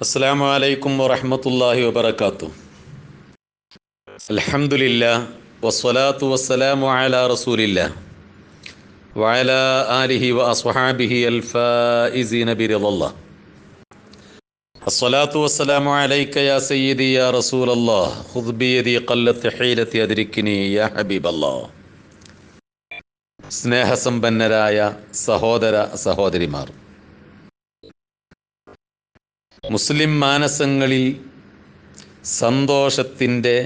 അസ്സാം വലൈക്കും വറഹമത്തല്ലാഹി വബർക്കാത്തു അലഹമുല്ല വസ്വലാത്തു വസ്സലാമു അല റസൂലില്ല വഅല ആലിഹി വ അസ്വഹാബിഹി അൽ ഫായിസീന ബിറിദല്ല അസ്സലാത്തു വസ്സലാമു അലൈക യാ സയ്യിദി യാ റസൂലല്ലാഹ് ഖുദ് ബിയദി ഖല്ലത്ത് ഹീലത്തി അദ്രിക്കിനി യാ ഹബീബല്ലാഹ് സ്നേഹസമ്പന്നരായ സഹോദര സഹോദരിമാർ മുസ്ലിം മാനസങ്ങളിൽ സന്തോഷത്തിന്റെ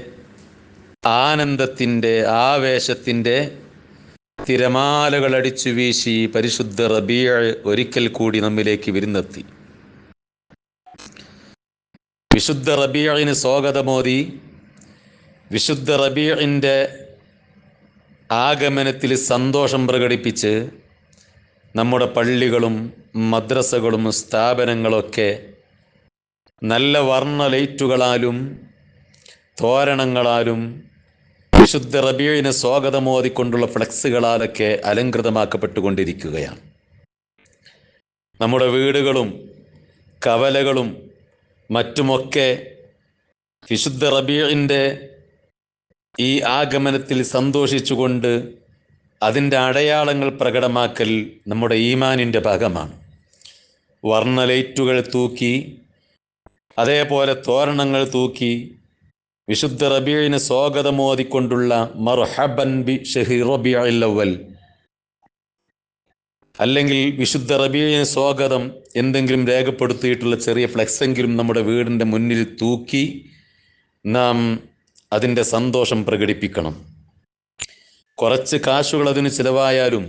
ആനന്ദത്തിന്റെ ആവേശത്തിന്റെ തിരമാലകൾ അടിച്ചു വീശി പരിശുദ്ധ റബിയ ഒരിക്കൽ കൂടി നമ്മിലേക്ക് വിരുന്നെത്തി. വിശുദ്ധ റബിയന് സ്വാഗതമോദി വിശുദ്ധ റബീഴിന്റെ ആഗമനത്തിൽ സന്തോഷം പ്രകടിപ്പിച്ച് നമ്മുടെ പള്ളികളും മദ്രസകളും സ്ഥാപനങ്ങളൊക്കെ നല്ല വർണ ലൈറ്റുകളാലും തോരണങ്ങളാലും വിശുദ്ധ റബീഴിന് സ്വാഗതമോദിക്കൊണ്ടുള്ള ഫ്ലക്സുകളാലൊക്കെ അലങ്കൃതമാക്കപ്പെട്ടുകൊണ്ടിരിക്കുകയാണ് നമ്മുടെ വീടുകളും കവലകളും മറ്റുമൊക്കെ വിശുദ്ധ റബീഴിന്റെ ഈ ആഗമനത്തിൽ സന്തോഷിച്ചുകൊണ്ട് അതിന്റെ അടയാളങ്ങൾ പ്രകടമാക്കൽ നമ്മുടെ ഈമാനിന്റെ ഭാഗമാണ്. വർണ ലൈറ്റുകൾ തൂക്കി അതേപോലെ തോരണങ്ങൾ തൂക്കി വിശുദ്ധ റബീഴിന് സ്വാഗതമോദിക്കൊണ്ടുള്ള മർഹബൻ ബി ഷഹി റബിയവൽ അല്ലെങ്കിൽ വിശുദ്ധ റബീഴിന് സ്വാഗതം എന്തെങ്കിലും രേഖപ്പെടുത്തിയിട്ടുള്ള ചെറിയ ഫ്ലെക്സെങ്കിലും നമ്മുടെ വീടിന്റെ മുന്നിൽ തൂക്കി നാം അതിന്റെ സന്തോഷം പ്രകടിപ്പിക്കണം. കുറച്ച് കാശുകൾ അതിന് ചിലവായാലും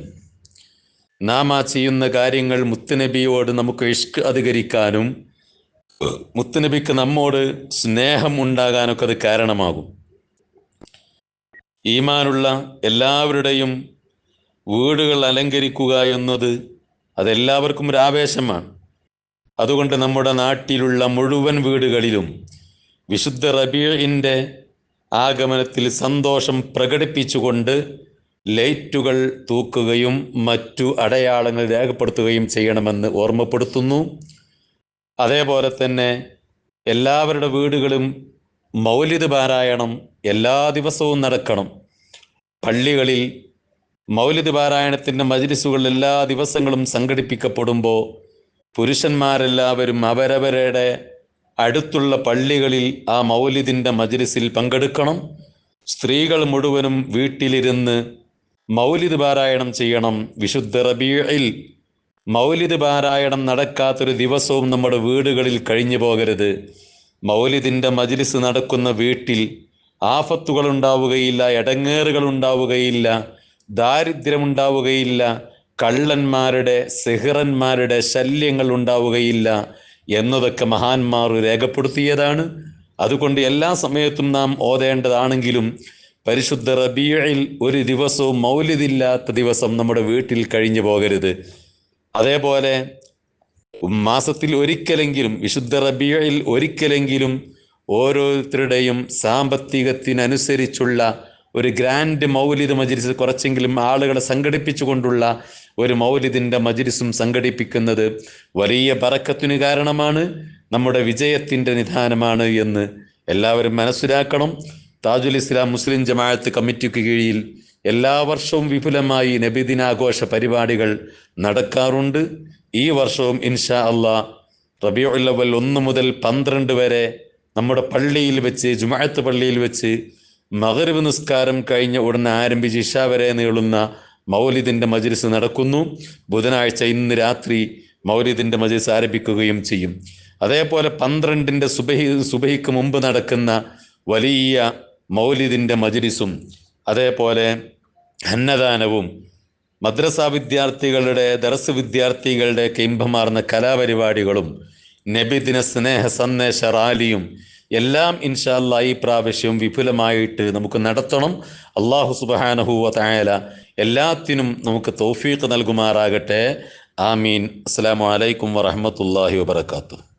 നാം ആ ചെയ്യുന്ന കാര്യങ്ങൾ മുത്തുനബിയോട് നമുക്ക് ഇഷ്ക് അധികരിക്കാനും മുത്തുനബിക്ക് നമ്മോട് സ്നേഹം ഉണ്ടാകാനൊക്കെ അത് കാരണമാകും. ഈമാനുള്ള എല്ലാവരുടെയും വീടുകൾ അലങ്കരിക്കുക എന്നത് അതെല്ലാവർക്കും ഒരു ആവേശമാണ്. അതുകൊണ്ട് നമ്മുടെ നാട്ടിലുള്ള മുഴുവൻ വീടുകളിലും വിശുദ്ധ റബീഇന്റെ ആഗമനത്തിൽ സന്തോഷം പ്രകടിപ്പിച്ചുകൊണ്ട് ലൈറ്റുകൾ തൂക്കുകയും മറ്റു അടയാളങ്ങൾ രേഖപ്പെടുത്തുകയും ചെയ്യണമെന്ന് ഓർമ്മപ്പെടുത്തുന്നു. അതേപോലെ തന്നെ എല്ലാവരുടെ വീടുകളും മൗലിദ് പാരായണം എല്ലാ ദിവസവും നടക്കണം. പള്ളികളിൽ മൗലിദ് പാരായണത്തിന്റെ മജിലിസുകൾ എല്ലാ ദിവസങ്ങളും സംഘടിപ്പിക്കപ്പെടുമ്പോൾ പുരുഷന്മാരെല്ലാവരും അവരവരുടെ അടുത്തുള്ള പള്ളികളിൽ ആ മൗലിദിന്റെ മജിലിസിൽ പങ്കെടുക്കണം. സ്ത്രീകൾ മുഴുവനും വീട്ടിലിരുന്ന് മൗലിദ് പാരായണം ചെയ്യണം വിശുദ്ധ റബീയിൽ മൗലിദ് പാരായണം നടക്കാത്തൊരു ദിവസവും നമ്മുടെ വീടുകളിൽ കഴിഞ്ഞു പോകരുത്. മൗലിദിന്റെ മജിലിസ് നടക്കുന്ന വീട്ടിൽ ആഫത്തുകൾ ഉണ്ടാവുകയില്ല ഇടങ്ങേറുകൾ ഉണ്ടാവുകയില്ല ദാരിദ്ര്യമുണ്ടാവുകയില്ല കള്ളന്മാരുടെ സെഹിറന്മാരുടെ ശല്യങ്ങൾ ഉണ്ടാവുകയില്ല എന്നതൊക്കെ മഹാന്മാർ രേഖപ്പെടുത്തിയതാണ്. അതുകൊണ്ട് എല്ലാ സമയത്തും നാം ഓതേണ്ടതാണെങ്കിലും പരിശുദ്ധ റബിയയിൽ ഒരു ദിവസവും മൗലിദില്ലാത്ത ദിവസം നമ്മുടെ വീട്ടിൽ കഴിഞ്ഞു പോകരുത്. അതേപോലെ മാസത്തിൽ ഒരിക്കലെങ്കിലും വിശുദ്ധ റബിയയിൽ ഒരിക്കലെങ്കിലും ഓരോരുത്തരുടെയും സാമ്പത്തികത്തിനനുസരിച്ചുള്ള ഒരു ഗ്രാൻഡ് മൗലിദ് മജിലിസ് കുറച്ചെങ്കിലും ആളുകളെ സംഘടിപ്പിച്ചുകൊണ്ടുള്ള ഒരു മൗലിദിന്റെ മജിലിസും സംഘടിപ്പിക്കുന്നത് വലിയ ബറക്കത്തിന് കാരണമാണ് നമ്മുടെ വിജയത്തിന്റെ നിധാനമാണ് എന്ന് എല്ലാവരും മനസ്സിലാക്കണം. താജുൽ ഇസ്ലാം മുസ്ലിം ജമാഅത്ത് കമ്മിറ്റിക്ക് കീഴിൽ എല്ലാ വർഷവും വിപുലമായി നബിദിനാഘോഷ പരിപാടികൾ നടക്കാറുണ്ട്. ഈ വർഷവും ഇൻഷാ അള്ളാ റബിയുള്ളവൽ ഒന്ന് മുതൽ പന്ത്രണ്ട് വരെ നമ്മുടെ പള്ളിയിൽ വെച്ച് ജുമാഅത്ത് പള്ളിയിൽ വെച്ച് മകരവ് നിസ്കാരം കഴിഞ്ഞ ഉടനെ ആരംഭിച്ച് ഇഷ വരെ നീളുന്ന മൗലിദിന്റെ മജ്ലിസ് നടക്കുന്നു. ബുധനാഴ്ച ഇന്ന് രാത്രി മൗലിദിന്റെ മജ്ലിസ് ആരംഭിക്കുകയും ചെയ്യും. അതേപോലെ പന്ത്രണ്ടിന്റെ സുബഹി സുബഹിക്ക് മുമ്പ് നടക്കുന്ന വലിയ മൗലിദിന്റെ മജ്ലിസും അതേപോലെ അന്നദാനവും മദ്രസ വിദ്യാർത്ഥികളുടെ ദർസ് വിദ്യാർത്ഥികളുടെ കിംഭമാർന്ന കലാപരിപാടികളും നബിദിന സ്നേഹ സന്ദേശ റാലിയും എല്ലാം ഇൻഷാല്ല ഈ പ്രാവശ്യം വിപുലമായിട്ട് നമുക്ക് നടത്തണം. അള്ളാഹു സുബാനഹുവ തായാല എല്ലാത്തിനും നമുക്ക് തോഫീക്ക് നൽകുമാറാകട്ടെ. ആമീൻ. അസ്സാം വലൈക്കും വറഹമത്തല്ലാഹി വാത്തു